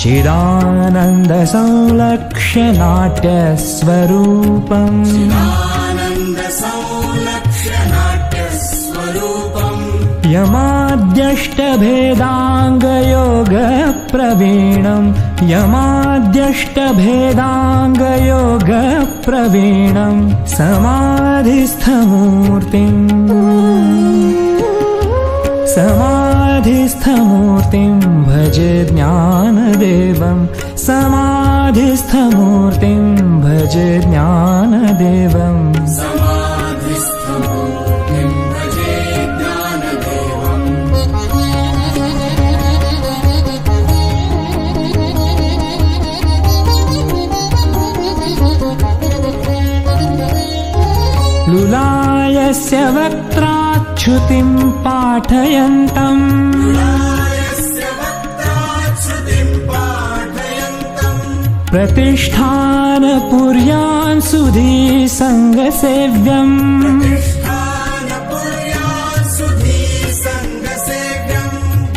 चिदानन्दसंलक्ष्यनाट्यस्वरूपम् संलक्ष्य नाट्यस्वरूपम् यमाद्यष्टभेदाङ्गयोगप्रवीणम् यमाद्यष्टभेदाङ्गयोगप्रवीणम् समाधिस्थमूर्तिम् समाधिस्थमूर्तिं भज ज्ञान ज्ञानदेवं समाधिस्थमूर्तिं भज ज्ञानदेवम् लुलायस्य वक्त्राच्छुतिं पाठयन्तम् प्रतिष्ठानपुर्यान् सुधी सङ्गसेव्यम्।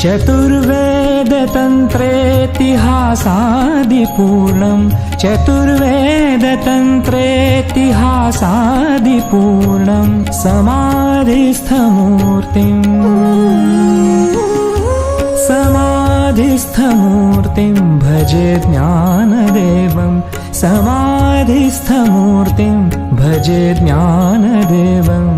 चतुर्वेदतन्त्रेतिहासादिपूर्णम्। चतुर्वेदतन्त्रेतिहासादिपूर्णम् समाधिस्थमूर्तिम् समाधिस्थमूर्तिं भज ज्ञानदेवं। समाधिस्थमूर्तिं भज ज्ञानदेवम्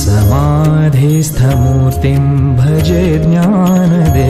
समाधिस्थमूर्तिं भज ज्ञानदेवम्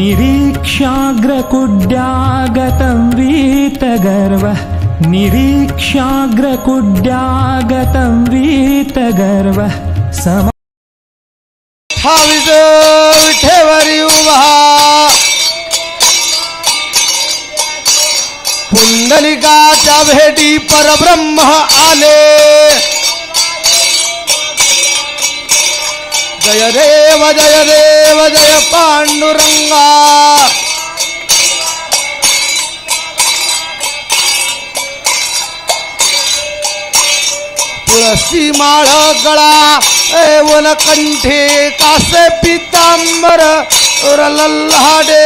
निरीक्ष्याग्रकुड्यागतं वीतगर्वः। निरीक्ष्याग्रकुड्यागतं वीतगर्वः। सम ठावीज विठेवरी उभा पुंडलिकाच्या भेटी परब्रह्म आले। जय देव जय देव जय पांडुरंगा. तुळशी माळ गळा एवन कंठे कासे पितांबर लल्हाडे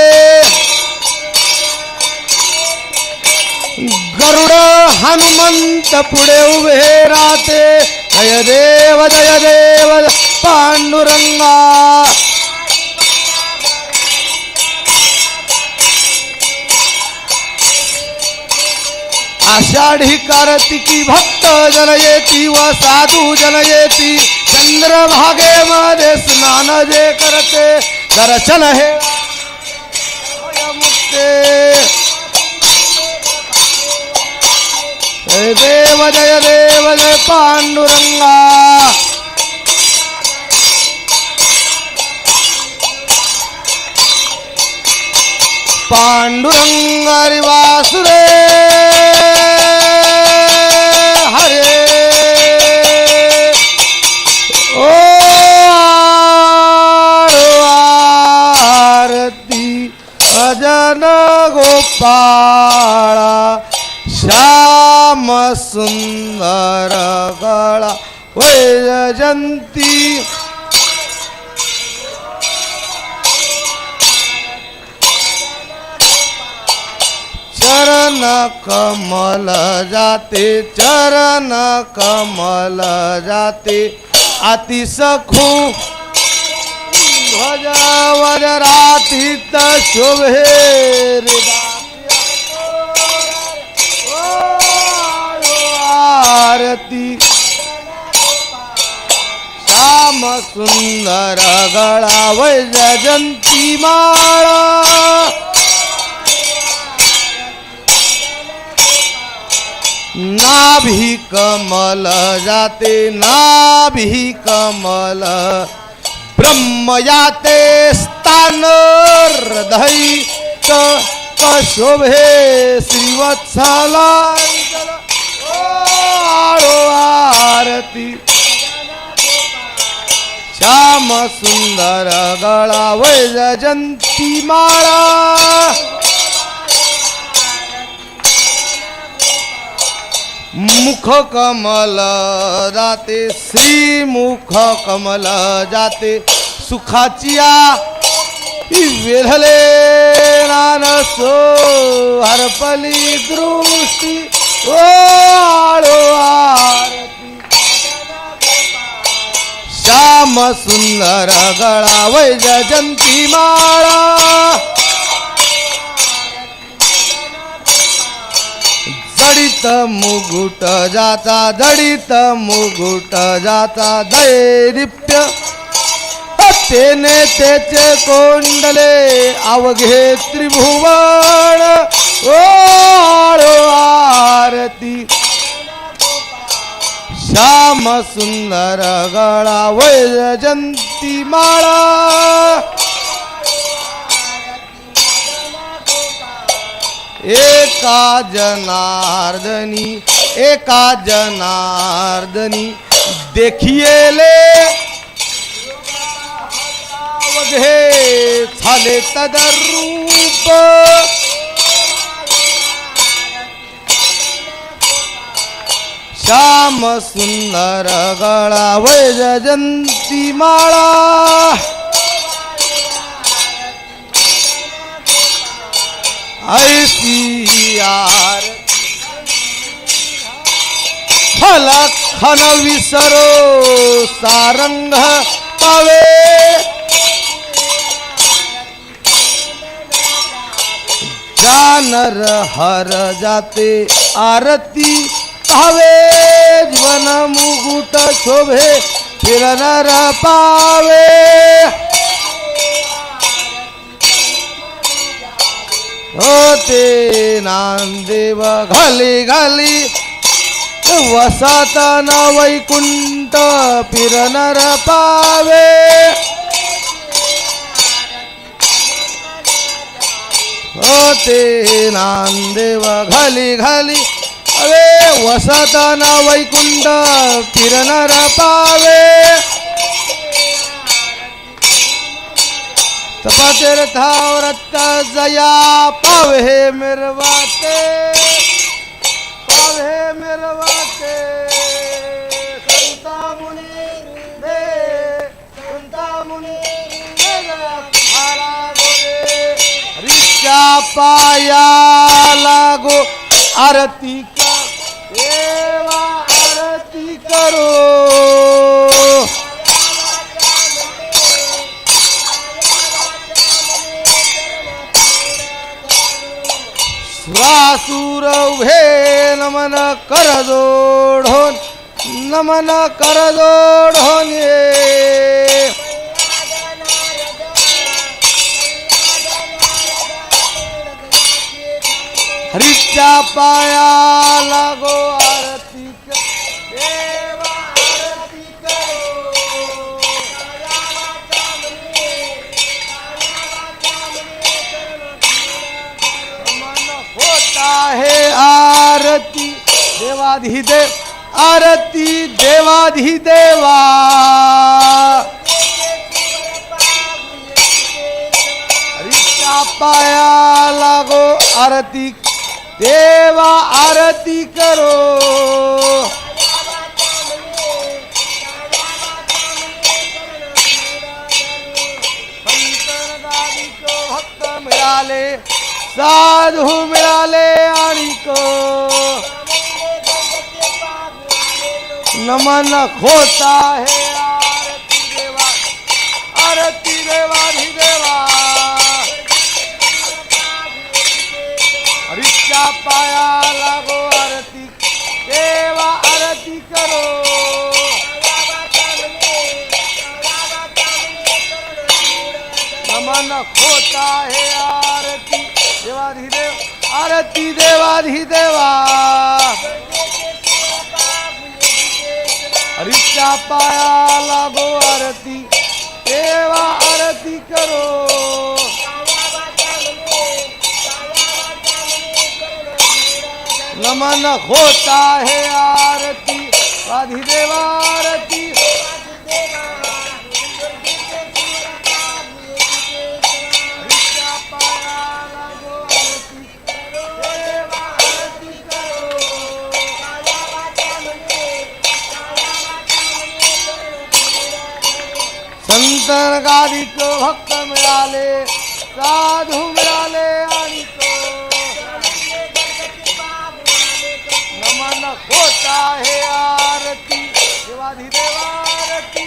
गरुड हनुमंत पुढे उभे राहते. जय देव जय देव पांडुरंगा आषाढी कार्तिकी भक्त जन येती व साधू जन येती चंद्रभागेमध्ये स्नान जे करते दर्शन हे देव जय देव जय पांडुरंगा पांडुरंग हरि हरे। ओ आरती अजन गोपाळा श्याम सुंदर गळा वैजयंती चरण कमल जाते चरण कमल जाते. अति सखू ध्वज वजरातीत शोभे आरती. श्याम सुंदर गळा वैजयंती माळा. नाभी कमल जाते नाभी कमल। ब्रह्म याते स्थान हृदय शोभे श्रीवत्सला आरती। श्याम सुंदर गळा वैजयंती माळा। मुख कमल जाते श्री मुख कमल जाते सुखाचिया वेधले नानसो हरपली दृष्टी ओ आळो श्याम सुंदर गळा वैजयंती माळा. जडित मुगुट जाता जडित मुगुट जाता दैरिप्य. तेने त्याचे कोंडले अवघे त्रिभुवन. ओ आरती. श्याम सुंदर गळा वैजंती माळा. एका जनार्दनी एका जनार्दनी देखिएले अवघे झाले तदरूप श्याम सुंदर गळा वैजयंती माळा. ऐसी यार। फल विसरो सारंग पावे। जानर हर जाते आरती पावे जीवन मुकुट शोभे फिरनर पावे। होते नांदेव घाली घाली वसत न वैकुंठ फिरनर पावे होते नांदेव घाली घाली अरे वसत न वैकुंठ फिरनर पावे तपातीर्थाव्रत जया पावे मिरवाते पावे मिरवाते. संता मुनी दे संता मुनी दे पाया लागो आरती का देवा आरती करो. सुरासुर उभे नमन कर जोडोन नमन कर जोडोन ये. हरीच्या पाया लागो देवाधिदेव आरती देवाधिदेवा। हरीच्या पाया लागो आरती, देवा आरती करो। भक्त मिळाले साधू मिळाले आणि नमन खोता है आरती देवा आरती देवाधी देवा. रिक्षा पाया लागो आरती देवा आरती करो. नमन खोता है आरती देवा देवाधिदेव आरती देवा रिदेवा हरीच्या पाया गो आरती. देवा आरती करो. नमन होता है आरती. वाधिदेवा देवा अंतर्गाधिक भक्त मिळाले साधू मिळाले आणि नमन होत आहे आरती देवाधी देवारती.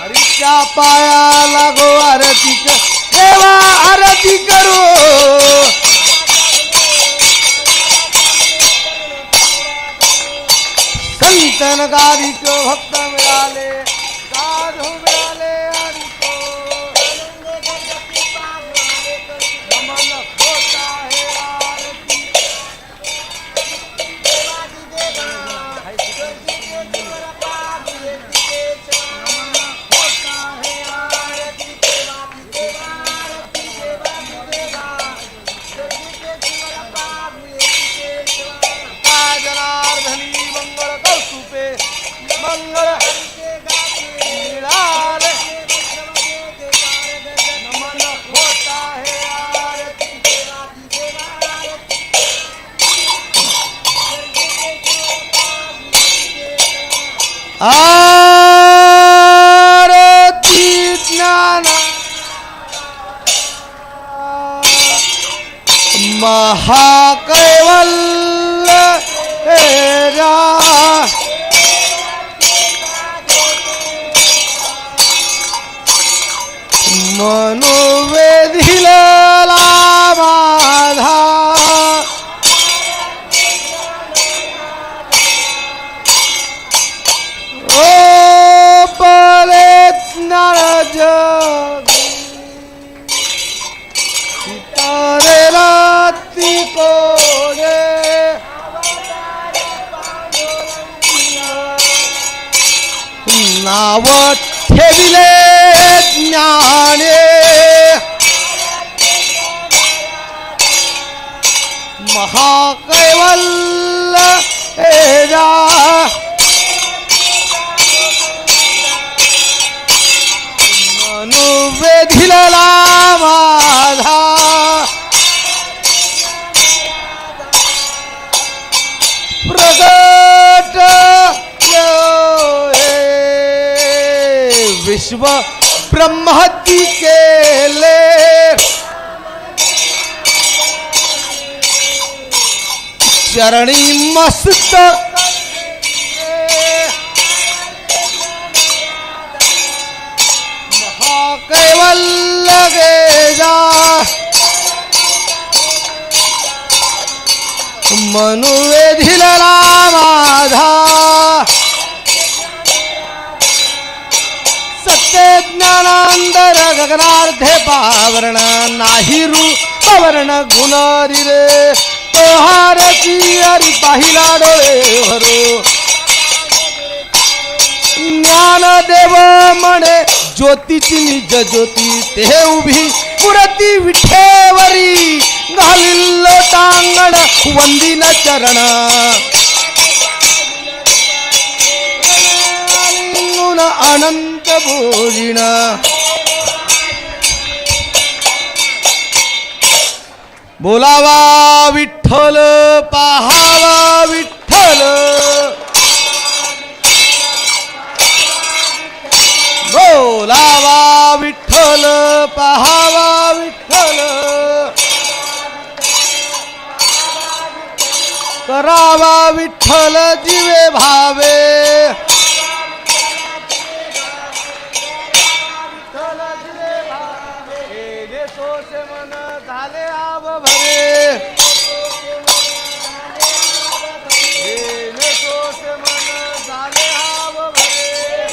हरीच्या पाया लागो आरती देवा आरती करू. संतन गारिक भक्त आरती ज्ञान. महाकैवल्य हेरा मनोवेधिला नाव ठेविले ज्ञाने. महाकैवल्य एरा मनुवेधिला विश्व ब्रह्मती केले. चरणी मस्त. महाकैवल्य गे जा मनुवेधिला माझा. ते ज्ञानांतर गगनार्थे पावरण नाही रूपवर्ण गुणारी रे. तोहारची अरी पाहिला डोळे भरो. ज्ञानदेव म्हणे ज्योतीची निज ज्योती ते उभी. पुरती विठेवरी घालील टांगण वंदिन चरण. आनंद अनंत भोजिण बोलावा विठ्ठल पाहावा विठ्ठल। बोलावा विठ्ठल पहावा विठ्ठल। करावा विठ्ठल दिवे भावे। केले मन झाले आव भरे. केले मन झाले आव भरे.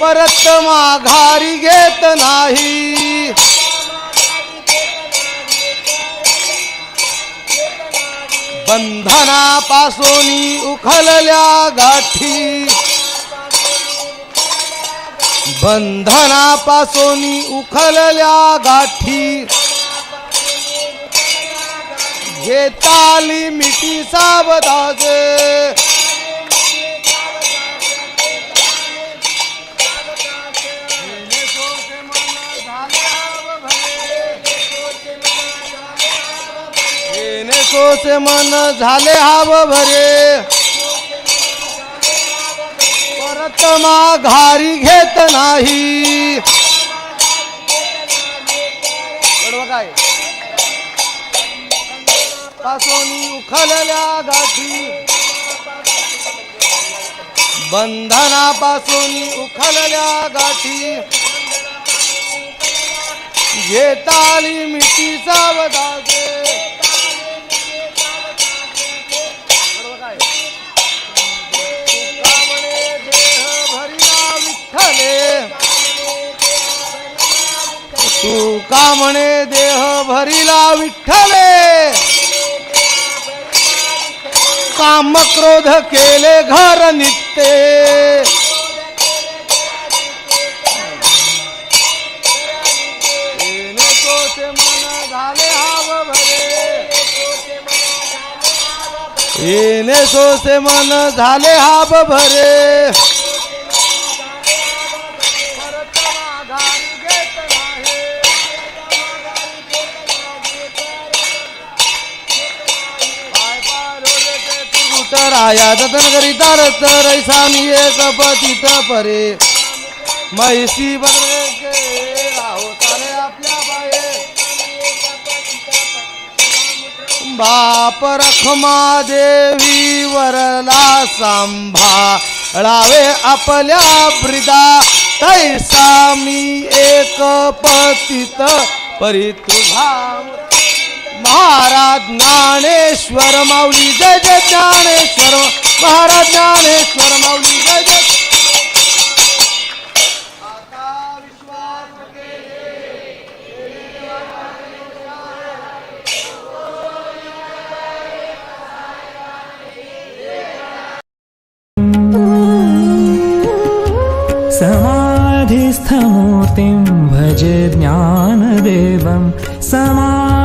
परत माघारी घेत नाही. बंधनापासून उखलल्या गाठी. बंधनापासून उखलल्या गाठी. घेताली मिठी सावधाजे. येणे मन झाले हाव भरे. परत घारी घेत नाही. काय? उखलल्या गाठी. बंधनापासून उखलल्या गाठी. घेताली मिठी सावधागे. आले तू का म्हणे देह भरिला विठ्ठले? काम क्रोध केले घर नित्ते येणे तोचे मन झाले हाव भरे सोसे मन झाले हाब भरे तुरुटराया जतन करीता रस्त रैसामी एक पतित परे म्हैसी बदले आपल्या बाये बाप रखमा देवी वरला सांभाळावे आपल्या ब्रिदा तैसा मी एक पतित परी तुझा महाराज ज्ञानेश्वर माऊली जय जय ज्ञानेश्वर. महाराज ज्ञानेश्वर माऊली जय जय. समाधिस्थमूर्तिं भजे ज्ञानदेवं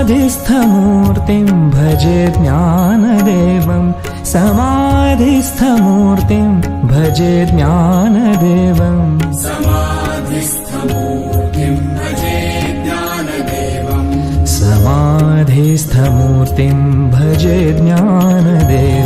समाधिस्थमूर्तिं भजे ज्ञानदेवं। समाधिस्थमूर्तिं भजे ज्ञानदेवम् समाधिस्थमूर्तिं भजे ज्ञानदेवम्